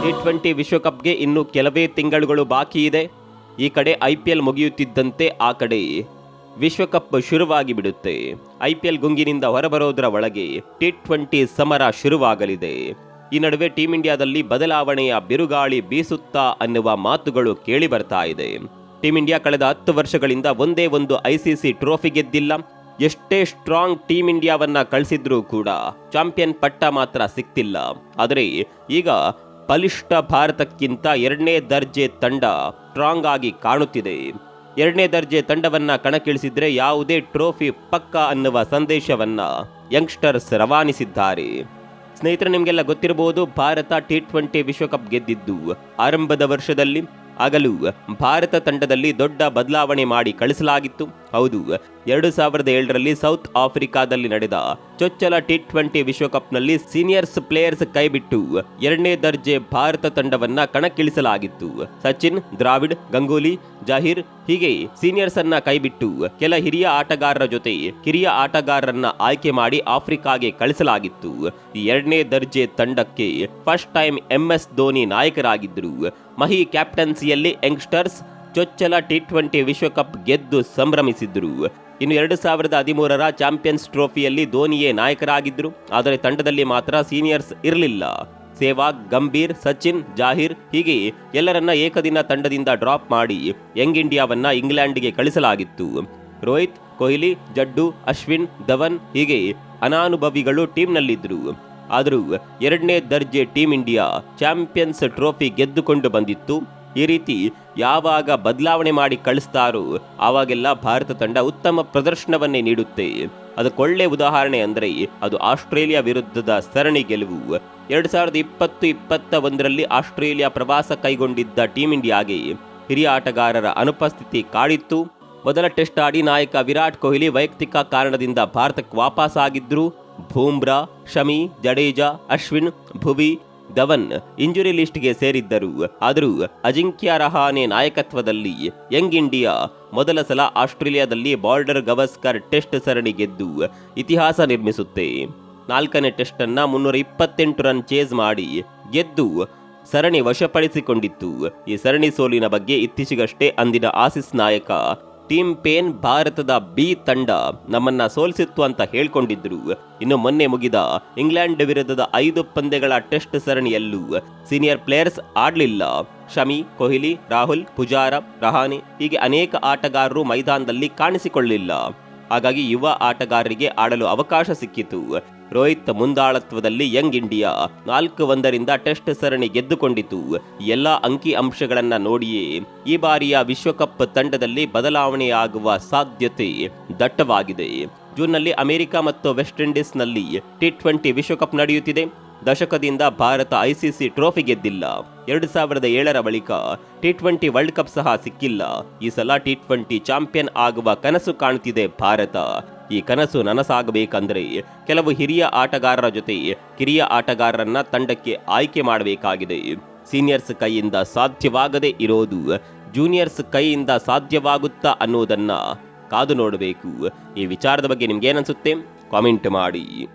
Twenty ವಿಶ್ವಕಪ್ಗೆ ಇನ್ನು ಕೆಲವೇ ತಿಂಗಳುಗಳು ಬಾಕಿ ಇದೆ. ಈ ಕಡೆ ಐ ಪಿ ಎಲ್ ಮುಗಿಯುತ್ತಿದ್ದಂತೆ ಆ ಕಡೆ ವಿಶ್ವಕಪ್ ಶುರುವಾಗಿ ಬಿಡುತ್ತೆ. ಐ ಪಿ ಎಲ್ ಗುಂಗಿನಿಂದ ಹೊರಬರೋದರ ಒಳಗೆ ಟಿ ಟ್ವೆಂಟಿ ಸಮರ ಶುರುವಾಗಲಿದೆ. ಈ ನಡುವೆ ಟೀಂ ಇಂಡಿಯಾದಲ್ಲಿ ಬದಲಾವಣೆಯ ಬಿರುಗಾಳಿ ಬೀಸುತ್ತಾ ಅನ್ನುವ ಮಾತುಗಳು ಕೇಳಿ ಬರ್ತಾ ಇದೆ. ಟೀಂ ಇಂಡಿಯಾ ಕಳೆದ ಹತ್ತು ವರ್ಷಗಳಿಂದ ಒಂದೇ ಒಂದು ಐಸಿಸಿ ಟ್ರೋಫಿ ಗೆದ್ದಿಲ್ಲ. ಎಷ್ಟೇ ಸ್ಟ್ರಾಂಗ್ ಟೀಂ ಇಂಡಿಯಾವನ್ನ ಕಳಿಸಿದ್ರೂ ಕೂಡ ಚಾಂಪಿಯನ್ ಪಟ್ಟ ಮಾತ್ರ ಸಿಕ್ತಿಲ್ಲ. ಆದರೆ ಈಗ ಬಲಿಷ್ಠ ಭಾರತಕ್ಕಿಂತ ಎರಡನೇ ದರ್ಜೆ ತಂಡ ಸ್ಟ್ರಾಂಗ್ ಆಗಿ ಕಾಣುತ್ತಿದೆ. ಎರಡನೇ ದರ್ಜೆ ತಂಡವನ್ನು ಕಣಕ್ಕಿಳಿಸಿದ್ರೆ ಯಾವುದೇ ಟ್ರೋಫಿ ಪಕ್ಕ ಅನ್ನುವ ಸಂದೇಶವನ್ನ ಯಂಗ್ಸ್ಟರ್ಸ್ ರವಾನಿಸಿದ್ದಾರೆ. ಸ್ನೇಹಿತರೆ, ನಿಮಗೆಲ್ಲ ಗೊತ್ತಿರಬಹುದು, ಭಾರತ ಟಿ ಟ್ವೆಂಟಿ ವಿಶ್ವಕಪ್ ಗೆದ್ದಿದ್ದು ಆರಂಭದ ವರ್ಷದಲ್ಲಿ. ಆಗಲೂ ಭಾರತ ತಂಡದಲ್ಲಿ ದೊಡ್ಡ ಬದಲಾವಣೆ ಮಾಡಿ ಕಳಿಸಲಾಗಿತ್ತು. ಹೌದು. ಎರಡು ಸಾವಿರದ ಏಳರಲ್ಲಿ ಸೌತ್ ಆಫ್ರಿಕಾದಲ್ಲಿ ನಡೆದ ಚೊಚ್ಚಲ ಟಿ ಟ್ವೆಂಟಿ ವಿಶ್ವಕಪ್ನಲ್ಲಿ ಸೀನಿಯರ್ಸ್ ಪ್ಲೇಯರ್ಸ್ ಕೈಬಿಟ್ಟು ಎರಡನೇ ದರ್ಜೆ ಭಾರತ ತಂಡವನ್ನ ಕಣಕ್ಕಿಳಿಸಲಾಗಿತ್ತು. ಸಚಿನ್, ದ್ರಾವಿಡ್, ಗಂಗೂಲಿ, ಜಾಹೀರ್ ಹೀಗೆ ಸೀನಿಯರ್ಸ್ ಅನ್ನ ಕೈಬಿಟ್ಟು ಕೆಲ ಹಿರಿಯ ಆಟಗಾರರ ಜೊತೆ ಕಿರಿಯ ಆಟಗಾರರನ್ನ ಆಯ್ಕೆ ಮಾಡಿ ಆಫ್ರಿಕಾಗೆ ಕಳಿಸಲಾಗಿತ್ತು. ಎರಡನೇ ದರ್ಜೆ ತಂಡಕ್ಕೆ ಫಸ್ಟ್ ಟೈಮ್ ಎಂಎಸ್ ಧೋನಿ ನಾಯಕರಾಗಿದ್ದರು. ಮಹಿ ಕ್ಯಾಪ್ಟನ್ಸಿಯಲ್ಲಿ ಯಂಗ್ಸ್ಟರ್ಸ್ ಚೊಚ್ಚಲ ಟಿ ಟ್ವೆಂಟಿ ವಿಶ್ವಕಪ್ ಗೆದ್ದು ಸಂಭ್ರಮಿಸಿದ್ರು. ಇನ್ನು ಎರಡು ಸಾವಿರದ ಹದಿಮೂರರ ಚಾಂಪಿಯನ್ಸ್ ಟ್ರೋಫಿಯಲ್ಲಿ ಧೋನಿಯೇ ನಾಯಕರಾಗಿದ್ದರು ಆದರೆ ತಂಡದಲ್ಲಿ ಮಾತ್ರ ಸೀನಿಯರ್ಸ್ ಇರಲಿಲ್ಲ. ಸೇವಾಗ್ ಗಂಭೀರ್, ಸಚಿನ್, ಜಾಹೀರ್ ಹೀಗೆ ಎಲ್ಲರನ್ನ ಏಕದಿನ ತಂಡದಿಂದ ಡ್ರಾಪ್ ಮಾಡಿ ಯಂಗ್ ಇಂಡಿಯಾವನ್ನ ಇಂಗ್ಲೆಂಡ್ಗೆ ಕಳಿಸಲಾಗಿತ್ತು. ರೋಹಿತ್, ಕೊಹ್ಲಿ, ಜಡ್ಡು, ಅಶ್ವಿನ್, ಧವನ್ ಹೀಗೆ ಅನಾನುಭವಿಗಳು ಟೀಮ್ನಲ್ಲಿದ್ದರು ಆದರೂ ಎರಡನೇ ದರ್ಜೆ ಟೀಂ ಇಂಡಿಯಾ ಚಾಂಪಿಯನ್ಸ್ ಟ್ರೋಫಿ ಗೆದ್ದುಕೊಂಡು ಬಂದಿತ್ತು. ಈ ರೀತಿ ಯಾವಾಗ ಬದಲಾವಣೆ ಮಾಡಿ ಕಳಿಸ್ತಾರೋ ಆವಾಗೆಲ್ಲ ಭಾರತ ತಂಡ ಉತ್ತಮ ಪ್ರದರ್ಶನವನ್ನೇ ನೀಡುತ್ತೆ. ಅದಕ್ಕೊಳ್ಳೆ ಉದಾಹರಣೆ ಅಂದರೆ ಅದು ಆಸ್ಟ್ರೇಲಿಯಾ ವಿರುದ್ಧದ ಸರಣಿ ಗೆಲುವು. ಎರಡು ಸಾವಿರದ ಇಪ್ಪತ್ತು ಇಪ್ಪತ್ತ ಒಂದರಲ್ಲಿ ಆಸ್ಟ್ರೇಲಿಯಾ ಪ್ರವಾಸ ಕೈಗೊಂಡಿದ್ದ ಟೀಂ ಇಂಡಿಯಾಗೆ ಹಿರಿಯ ಆಟಗಾರರ ಅನುಪಸ್ಥಿತಿ ಕಾಡಿತ್ತು. ಮೊದಲ ಟೆಸ್ಟ್ ಆಡಿ ನಾಯಕ ವಿರಾಟ್ ಕೊಹ್ಲಿ ವೈಯಕ್ತಿಕ ಕಾರಣದಿಂದ ಭಾರತಕ್ಕೆ ವಾಪಸ್ ಆಗಿದ್ರು ಬೂಮ್ರಾ, ಶಮಿ, ಜಡೇಜಾ, ಅಶ್ವಿನ್, ಭುವಿ ಧವನ್ ಇಂಜುರಿ ಲಿಸ್ಟ್ಗೆ ಸೇರಿದ್ದರು. ಆದರೂ ಅಜಿಂಕ್ಯ ರಹಾನೆ ನಾಯಕತ್ವದಲ್ಲಿ ಯಂಗ್ ಇಂಡಿಯಾ ಮೊದಲ ಸಲ ಆಸ್ಟ್ರೇಲಿಯಾದಲ್ಲಿ ಬಾರ್ಡರ್ ಗವಸ್ಕರ್ ಟೆಸ್ಟ್ ಸರಣಿ ಗೆದ್ದು ಇತಿಹಾಸ ನಿರ್ಮಿಸುತ್ತೆ. ನಾಲ್ಕನೇ ಟೆಸ್ಟ್ ಅನ್ನ ಮುನ್ನೂರ ಇಪ್ಪತ್ತೆಂಟು ರನ್ ಚೇಸ್ ಮಾಡಿ ಗೆದ್ದು ಸರಣಿ ವಶಪಡಿಸಿಕೊಂಡಿತ್ತು. ಈ ಸರಣಿ ಸೋಲಿನ ಬಗ್ಗೆ ಇತ್ತೀಚೆಗಷ್ಟೇ ಅಂದಿನ ಆಸಿಸ್ ನಾಯಕ ಟೀಮ್ ಪೇನ್ ಭಾರತದ ಬಿ ತಂಡ ನಮ್ಮನ್ನ ಸೋಲಿಸಿತ್ತು ಅಂತ ಹೇಳ್ಕೊಂಡಿದ್ರು. ಇನ್ನು ಮೊನ್ನೆ ಮುಗಿದ ಇಂಗ್ಲೆಂಡ್ ವಿರುದ್ಧದ ಐದು ಪಂದ್ಯಗಳ ಟೆಸ್ಟ್ ಸರಣಿಯಲ್ಲೂ ಸೀನಿಯರ್ ಪ್ಲೇಯರ್ಸ್ ಆಡಲಿಲ್ಲ. ಶಮಿ, ಕೊಹ್ಲಿ, ರಾಹುಲ್, ಪುಜಾರ, ರಹಾನೆ ಹೀಗೆ ಅನೇಕ ಆಟಗಾರರು ಮೈದಾನದಲ್ಲಿ ಕಾಣಿಸಿಕೊಳ್ಳಲಿಲ್ಲ. ಹಾಗಾಗಿ ಯುವ ಆಟಗಾರರಿಗೆ ಆಡಲು ಅವಕಾಶ ಸಿಕ್ಕಿತು. ರೋಹಿತ್ ಮುಂದಾಳತ್ವದಲ್ಲಿ ಯಂಗ್ ಇಂಡಿಯಾ. ನಾಲ್ಕು ಒಂದರಿಂದ ಟೆಸ್ಟ್ ಸರಣಿ ಗೆದ್ದುಕೊಂಡಿತು. ಎಲ್ಲ ಅಂಕಿ ಅಂಶಗಳನ್ನ ನೋಡಿಯೇ ಈ ಬಾರಿಯ ವಿಶ್ವಕಪ್ ತಂಡದಲ್ಲಿ ಬದಲಾವಣೆಯಾಗುವ ಸಾಧ್ಯತೆ ದಟ್ಟವಾಗಿದೆ. ಜೂನ್ನಲ್ಲಿ ಅಮೆರಿಕ ಮತ್ತು ವೆಸ್ಟ್ ಇಂಡೀಸ್ನಲ್ಲಿ ಟಿ ಟ್ವೆಂಟಿ ವಿಶ್ವಕಪ್ ನಡೆಯುತ್ತಿದೆ. ದಶಕದಿಂದ ಭಾರತ ಐಸಿಸಿ ಟ್ರೋಫಿ ಗೆದ್ದಿಲ್ಲ. ಎರಡು ಸಾವಿರದ ಏಳರ ಬಳಿಕ ಟಿ ಟ್ವೆಂಟಿ ವರ್ಲ್ಡ್ ಕಪ್ ಸಹ ಸಿಕ್ಕಿಲ್ಲ. ಈ ಸಲ ಟಿ ಟ್ವೆಂಟಿ ಚಾಂಪಿಯನ್ ಆಗುವ ಕನಸು ಕಾಣುತ್ತಿದೆ ಭಾರತ. ಈ ಕನಸು ನನಸಾಗಬೇಕಂದ್ರೆ ಕೆಲವು ಹಿರಿಯ ಆಟಗಾರರ ಜೊತೆ ಕಿರಿಯ ಆಟಗಾರರನ್ನ ತಂಡಕ್ಕೆ ಆಯ್ಕೆ ಮಾಡಬೇಕಾಗಿದೆ. ಸೀನಿಯರ್ಸ್ ಕೈಯಿಂದ ಸಾಧ್ಯವಾಗದೇ ಇರೋದು ಜೂನಿಯರ್ಸ್ ಕೈಯಿಂದ ಸಾಧ್ಯವಾಗುತ್ತಾ ಅನ್ನೋದನ್ನು ಕಾದು ನೋಡಬೇಕು. ಈ ವಿಚಾರದ ಬಗ್ಗೆ ನಿಮ್ಗೇನನ್ಸುತ್ತೆ ಕಾಮೆಂಟ್ ಮಾಡಿ.